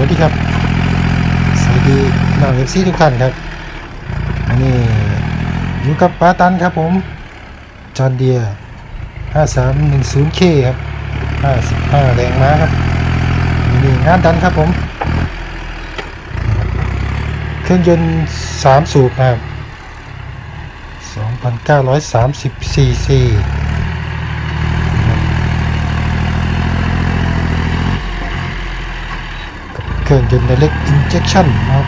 วัสดีครับ สวัสดีน้องเอฟซีทุกท่านครับอันนี้อยู่กับปาตันครับผม จอนเดีย 5310K ครับ55แรงม้าครับนี่งานดันครับผม เครื่องยนต์3สูบนะครับ2,930 cc เครื่องยนต์ direct injection นะครับ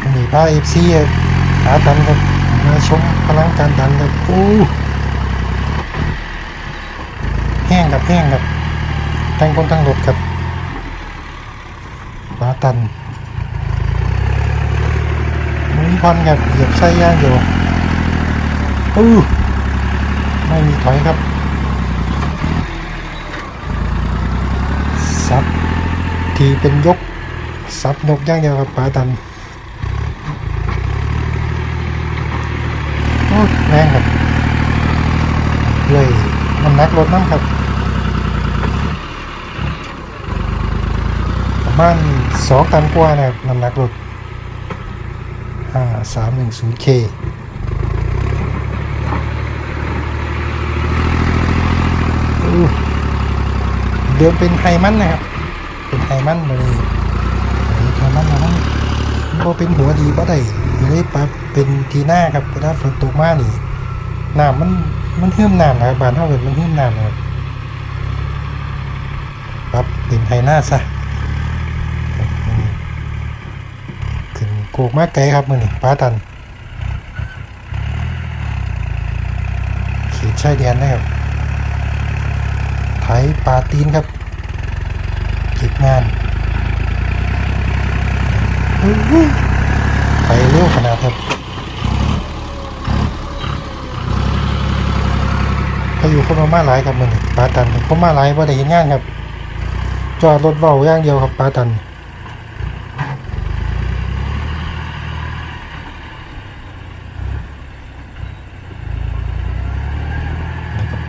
อันนี้พาเอฟซีหาดันครับมาชมพลังการดันครับโอ้แห้งครับแห้งครับทั้งคนทั้งรถครับปาตันมุนควันครับเหยียบไส้ย่างอยู่อู้ไม่มีถอยครับ ทีเป็นยกซับนกย่างเดียวครับปลาตันโอ้แรงครับ เลยมันำหนักรถน้ำครับ ประมาณสองตันกว่านะครับน้ำหนักรถห้าสามหนึ่งศูนย์เคเดิมเป็นไฮมันนะครับ ไฮมันเลยไฮมันนะมันบ่เป็นหัวดีบ่ได้เลยปรับเป็นทีหน้าครับเวลาฝนตกมานี่น้ำมันมันเพิ่มน้ำนะครับบ้านเฮาเอิ้นมันเพิ่มน้ำนะครับปรับเป็นไฮหน้าซะขึ้นโกกมากไกลครับมือนี้ป้าตันเขีดชายแดนนะครับไถปลาตีนครับ งานไปเร็วขนาดครับพายุเข้ามามาหลายครับมันปลาตันเข้ามาหลายว่าได้เห็นงานครับ จอดรถเว้าอย่างเดียวครับปลาตัน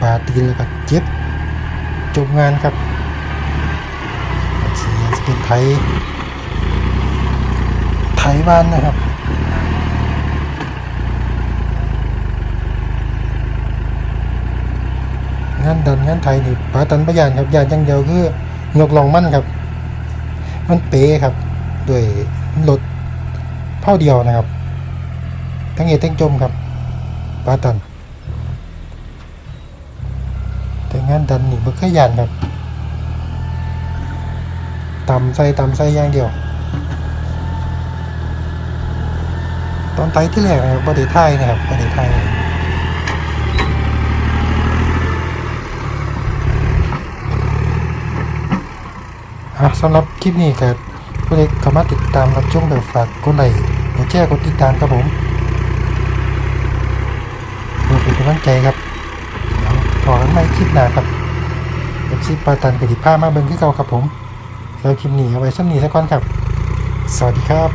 ปลาตีนแล้วก็เจ็บจบงานครับ เป็นไทยไทยบ้านนะครับงานดันงานไทยนี่ปาตันประยานครับยานอย่างเดียวคือยกลองมั่นครับ มันเป๋ครับด้วยรถเท่าเดียวนะครับ ทั้งเอทั้งจมครับปาตัน แต่งานดันนี่บ่เคยยานครับ ตำใส่ตำใส่อย่างเดียว ตอนไตที่แรกนะครับบไดิไทยนะครับบไดิไทยอะสำหรับคลิปนี้ครับผู้ใดเข้ามาติดตามรับชมแบบฝากกดไลค์กดแชร์กดติดตามครับผมเพื่อเป็นกำลังใจครับเดี๋ยวพอกันใหม่คลิปหนาครับเอฟซีปาตันกติภามาเบิ่งที่เก่าครับผม เราวคลิปนี้เอาไว้สักนนี้สักก่อนครับ สวัสดีครับ